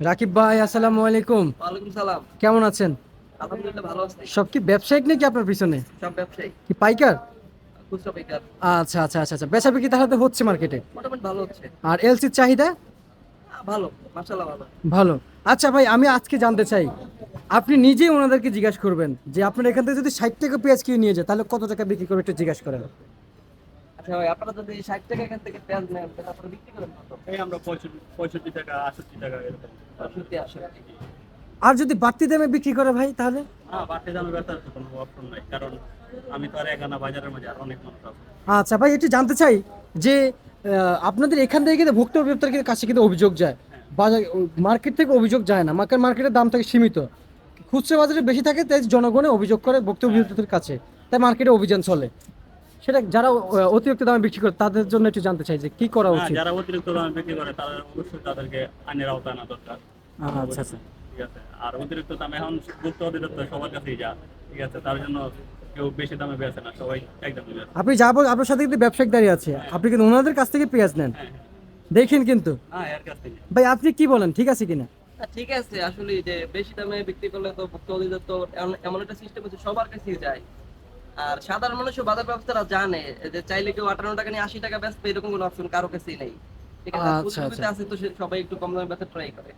রাকিব ভাই আসসালামু আলাইকুম। ওয়ালাইকুম সালাম। কেমন আছেন? আলহামদুলিল্লাহ ভালো আছি। সব কি ব্যবসায়িক নাকি আপনার পিছনে? সব ব্যবসায়ী কি পাইকার? খুচরা বেকার আচ্ছা আচ্ছা আচ্ছা আচ্ছা। বেচা বিক্রি তাহলে তো হচ্ছে মার্কেটে। মোটামুটি ভালো হচ্ছে। আর এলসির চাহিদা? ভালো মাশাল্লাহ ভালো। ভালো। আচ্ছা ভাই আমি আজকে জানতে চাই আপনি নিজেই ওনাদেরকে জিজ্ঞাসা করবেন যে আপনার এখান থেকে যদি ষাট টাকা পেঁয়াজ কিনে নিয়ে যায় তাহলে কত টাকা বিক্রি করবে একটু জিজ্ঞাসা করেন। আপনারা যদি ষাট টাকা এখান থেকে পেঁয়াজ নেন তাহলে আপনারা বিক্রি করেন কত? এই আমরা পঁয়ষট্টি পঁয়ষট্টি টাকা আষট্টি টাকা এরকম। সত্যি আসলে আর যদি বাড়তি দামে বিক্রি করে ভাই তাহলে? হ্যাঁ বাড়তে দামে বেচার তো কোনো অপশন নাই কারণ আমি তো আর একানা বাজারের মাঝে আর অনেক মানুষ আছে। আচ্ছা ভাই একটু জানতে চাই যে আহ, আপনাদের এখান থেকে কিন্তু ভোক্তা অধিদপ্তরের কাছে কিন্তু অভিযোগ যায়। বাজার মার্কেট থেকে অভিযোগ যায় না মার্কেট মার্কেটের দাম থাকে সীমিত। খুচরা বাজারে বেশি থাকে তাই জনগণে অভিযোগ করে ভোক্তা অধিদপ্তরের কাছে। তাই মার্কেটে অভিযান চলে। সেটা যারা অতিরিক্ত দামে বিক্রি করে তাদের জন্য একটু জানতে চাই যে কি করা হ্যাঁ, উচিত। যারা অতিরিক্ত দামে বিক্রি করে তাদের অবশ্যই তাদেরকে আইনের আওতায় আনা দরকার। আচ্ছা আচ্ছা। ঠিক আছে। আর অতিরিক্ত দামে এখন গুপ্ত অধিদপ্তর সবার কাছেই যা ঠিক আছে? তার জন্য কেউ বেশি দামে বেচে না সবাই একদমই বেচে। আপনি যা বল আপনার সাথে কিন্তু ব্যবসায়িক দাঁড়িয়ে আছে। আপনি কিন্তু ওনাদের কাছ থেকে পেঁয়াজ নেন। দেখেন কিন্তু। হ্যাঁ এর কাছ থেকে। ভাই আপনি কি বলেন? ঠিক আছে কিনা? ঠিক আছে। আসলে যে বেশি দামে বিক্রি করলে তো ভুক্ত অধিদপ্তর এমন- এমন একটা সিস্টেম আছে সবার কাছেই যায়। আর সাধারণ মানুষও বাজার ব্যবস্থারা জানে যে চাইলে কেউ আটান্ন টাকা নিয়ে আশি টাকা বেচবে এরকম কোনো অপশন কারও কাছেই নেই। ঠিক আছে আচ্ছা, আছে তো সবাই একটু কম দামে ট্রাই করে।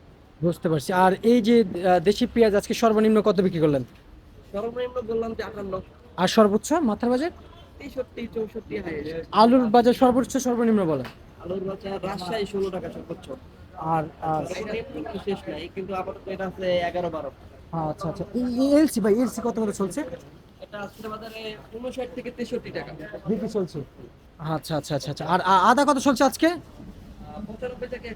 বুঝতে পারছি। আর এই যে দেশি পেঁয়াজ আজকে সর্বনিম্ন কত বিক্রি করলেন? সর্বনিম্ন বললাম যে আটান্ন আর সর্বোচ্চ মাথার বাজার? তেষট্টি চৌষট্টি আলুর বাজার সর্বোচ্চ সর্বনিম্ন বলেন। আলুর বাজার রাজশাহী ষোলো টাকা সর্বোচ্চ। আর শেষ নাই কিন্তু আপাতত এটা আছে এগারো বারো। আচ্ছা আচ্ছা। এলসি ভাই এলসি কত করে চলছে? এটা বাজারে থেকে টাকা। বিক্রি চলছে। আচ্ছা আচ্ছা আচ্ছা আচ্ছা। আর আদা কত চলছে আজকে? আহ, পঁচানব্বই থেকে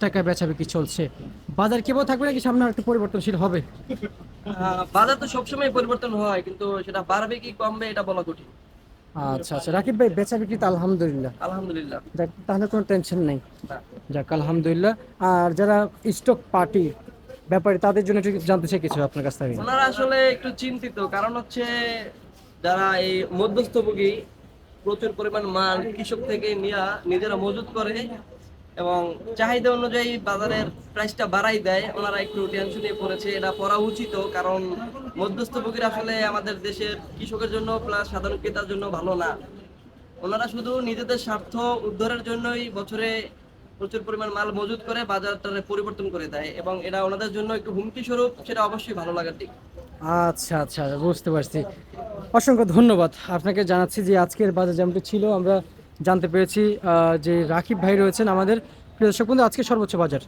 টাকা বেচা বিক্রি চলছে। বাজার কেবল থাকবে নাকি সামনে একটু পরিবর্তনশীল হবে? বাজার তো সবসময় পরিবর্তন হয় কিন্তু সেটা বাড়বে কি কমবে এটা বলা কঠিন। আচ্ছা আচ্ছা। রাকিব ভাই বেচা বিক্রি তো আলহামদুলিল্লাহ। আলহামদুলিল্লাহ। তাহলে কোনো টেনশন নেই। যাক আলহামদুলিল্লাহ। আর যারা স্টক পার্টি ব্যাপারে তাদের জন্য একটু জানতে চাই কিছু আপনার কাছ থেকে। ওনারা আসলে একটু চিন্তিত, কারণ হচ্ছে যারা এই মধ্যস্থভোগী প্রচুর পরিমাণ মাল কৃষক থেকে নিয়ে নিজেরা মজুত করে এবং চাহিদা অনুযায়ী বাজারের প্রাইসটা বাড়াই দেয়, ওনারা একটু টেনশনে পড়েছে। এটা পড়া উচিত, কারণ মধ্যস্থভোগীরা আসলে আমাদের দেশের কৃষকের জন্য প্লাস সাধারণ ক্রেতার জন্য ভালো না। ওনারা শুধু নিজেদের স্বার্থ উদ্ধারের জন্যই বছরে প্রচুর পরিমাণ মাল মজুদ করে বাজারটারে পরিবর্তন করে দেয় এবং এটা ওনাদের জন্য একটু হুমকি স্বরূপ, সেটা অবশ্যই ভালো লাগার দিক। আচ্ছা আচ্ছা বুঝতে পারছি। অসংখ্য ধন্যবাদ। আপনাকে জানাচ্ছি যে আজকের বাজার যেমনটি ছিল, আমরা জানতে পেরেছি যে রাকিব ভাই রয়েছেন আমাদের। প্রিয় দর্শক বন্ধু, আজকে সর্বোচ্চ বাজার।